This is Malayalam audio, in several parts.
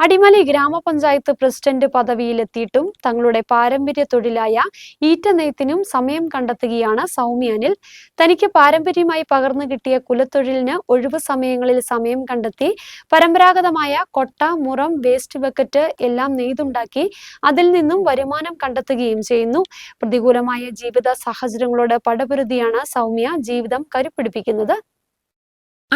അടിമലി ഗ്രാമപഞ്ചായത്ത് പ്രസിഡന്റ് പദവിയിലെത്തിയിട്ടും തങ്ങളുടെ പാരമ്പര്യ തൊഴിലായ ഈറ്റ നെയ്ത്തിനും സമയം കണ്ടെത്തുകയാണ് സൗമ്യാനിൽ തനിക്ക് പാരമ്പര്യമായി പകർന്നു കിട്ടിയ കുലത്തൊഴിലിന് ഒഴിവ് സമയങ്ങളിൽ സമയം കണ്ടെത്തി പരമ്പരാഗതമായ കൊട്ട മുറം വേസ്റ്റ് ബക്കറ്റ് എല്ലാം നെയ്തുണ്ടാക്കി അതിൽ നിന്നും വരുമാനം കണ്ടെത്തുകയും ചെയ്യുന്നു. പ്രതികൂലമായ ജീവിത സാഹചര്യങ്ങളോട് പടപൊരുതിയാണ് സൗമ്യ ജീവിതം കരുപിടിപ്പിക്കുന്നത്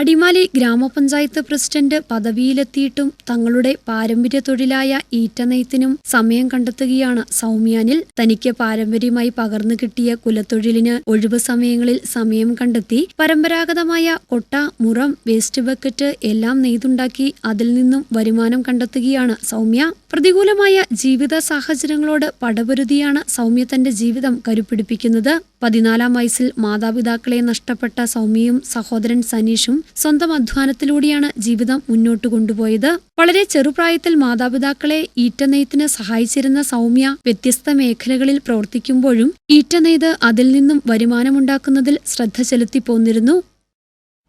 അടിമാലി ഗ്രാമപഞ്ചായത്ത് പ്രസിഡന്റ് പദവിയിലെത്തിയിട്ടും തങ്ങളുടെ പാരമ്പര്യ തൊഴിലായ ഈറ്റനെയ്ത്തിനും സമയം കണ്ടെത്തുകയാണ് സൗമ്യാനിൽ. തനിക്ക് പാരമ്പര്യമായി പകർന്നു കിട്ടിയ കുലത്തൊഴിലിന് ഒഴിവു സമയങ്ങളിൽ സമയം കണ്ടെത്തി. പരമ്പരാഗതമായ കൊട്ട മുറം വേസ്റ്റ് ബക്കറ്റ് എല്ലാം നെയ്തുണ്ടാക്കി അതിൽ നിന്നും വരുമാനം കണ്ടെത്തുകയാണ് സൗമ്യ. പ്രതികൂലമായ ജീവിത സാഹചര്യങ്ങളോട് പടപൊരുതിയാണ് സൗമ്യ തന്റെ ജീവിതം കരുപിടിപ്പിക്കുന്നത് പതിനാലാം വയസ്സിൽ മാതാപിതാക്കളെ നഷ്ടപ്പെട്ട സൗമ്യയും സഹോദരൻ സനീഷും സ്വന്തം അധ്വാനത്തിലൂടെയാണ് ജീവിതം മുന്നോട്ട് കൊണ്ടുപോയത്. വളരെ ചെറുപ്രായത്തിൽ മാതാപിതാക്കളെ ഈറ്റനെയ്ത്തിന് സഹായിച്ചിരുന്ന സൗമ്യ വ്യത്യസ്ത മേഖലകളിൽ പ്രവർത്തിക്കുമ്പോഴും ഈറ്റനെയ്ത് അതിൽ നിന്നും വരുമാനമുണ്ടാക്കുന്നതിൽ ശ്രദ്ധ ചെലുത്തി പോന്നിരുന്നു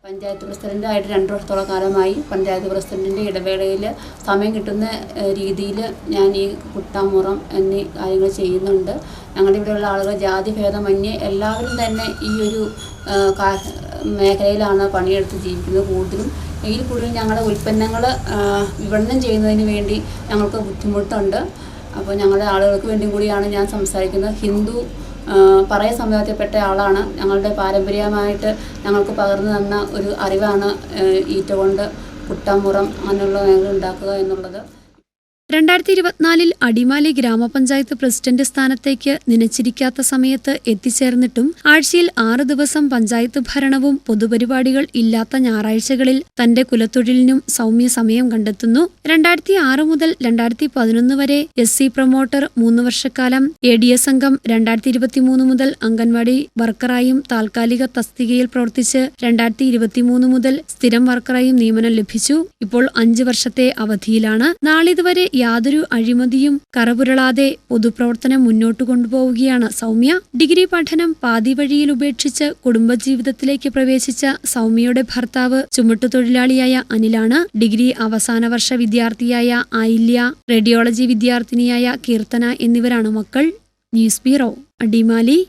പഞ്ചായത്ത് പ്രസിഡന്റ് ആയിട്ട് രണ്ട് വർഷത്തോളം കാലമായി പഞ്ചായത്ത് പ്രസിഡന്റിന്റെ ഇടവേളയിൽ സമയം കിട്ടുന്ന രീതിയിൽ ഞാൻ ഈ കുട്ടാമുറം എന്നീ കാര്യങ്ങൾ ചെയ്യുന്നുണ്ട്. ഞങ്ങളുടെ ഇവിടെയുള്ള ആളുകൾ ജാതി ഭേദമന്യേ എല്ലാവരും തന്നെ ഈ ഒരു മേഖലയിലാണ് പണിയെടുത്ത് ജീവിക്കുന്നത് കൂടുതലും. എങ്കിൽ കൂടുതലും ഞങ്ങളുടെ ഉൽപ്പന്നങ്ങൾ വിപണനം ചെയ്യുന്നതിന് വേണ്ടി ഞങ്ങൾക്ക് ബുദ്ധിമുട്ടുണ്ട്. അപ്പോൾ ഞങ്ങളുടെ ആളുകൾക്ക് വേണ്ടിയും കൂടിയാണ് ഞാൻ സംസാരിക്കുന്നത്. ഹിന്ദു പറയ സമുദായത്തിൽപ്പെട്ട ആളാണ്. ഞങ്ങളുടെ പാരമ്പര്യമായിട്ട് ഞങ്ങൾക്ക് പകർന്നു തന്ന ഒരു അറിവാണ് ഈറ്റ കൊണ്ട് പുട്ടമുറം അങ്ങനെയുള്ള മേഖല ഉണ്ടാക്കുക എന്നുള്ളത്. രണ്ടായിരത്തി ഇരുപത്തിനാലിൽ അടിമാലി ഗ്രാമപഞ്ചായത്ത് പ്രസിഡന്റ് സ്ഥാനത്തേക്ക് നനച്ചിരിക്കാത്ത സമയത്ത് എത്തിച്ചേർന്നിട്ടും ആഴ്ചയിൽ ആറ് ദിവസം പഞ്ചായത്ത് ഭരണവും പൊതുപരിപാടികൾ ഇല്ലാത്ത ഞായറാഴ്ചകളിൽ തന്റെ കുലത്തൊഴിലിനും സൗമ്യ സമയം കണ്ടെത്തുന്നു. രണ്ടായിരത്തി ആറ് മുതൽ രണ്ടായിരത്തി പതിനൊന്ന് വരെ എസ് സി പ്രൊമോട്ടർ മൂന്ന് വർഷക്കാലം എ ഡി എസ് അംഗം രണ്ടായിരത്തി ഇരുപത്തിമൂന്ന് മുതൽ അംഗൻവാടി വർക്കറായും താൽക്കാലിക തസ്തികയിൽ പ്രവർത്തിച്ച് രണ്ടായിരത്തി ഇരുപത്തിമൂന്ന് മുതൽ സ്ഥിരം വർക്കറായും നിയമനം ലഭിച്ചു. ഇപ്പോൾ അഞ്ച് വർഷത്തെ അവധിയിലാണ്. നാളിതുവരെ യാതൊരു അഴിമതിയും കറപുരളാതെ പൊതുപ്രവർത്തനം മുന്നോട്ട് കൊണ്ടുപോവുകയാണ് സൗമ്യ. ഡിഗ്രി പഠനം പാതിവഴിയിൽ ഉപേക്ഷിച്ച് കുടുംബജീവിതത്തിലേക്ക് പ്രവേശിച്ച സൗമ്യയുടെ ഭർത്താവ് ചുമട്ടുതൊഴിലാളിയായ അനിലാണ്. ഡിഗ്രി അവസാന വർഷ വിദ്യാർത്ഥിയായ ആയില്യ റേഡിയോളജി വിദ്യാർത്ഥിനിയായ കീർത്തന എന്നിവരാണ് മക്കൾ. News bureau Adimali.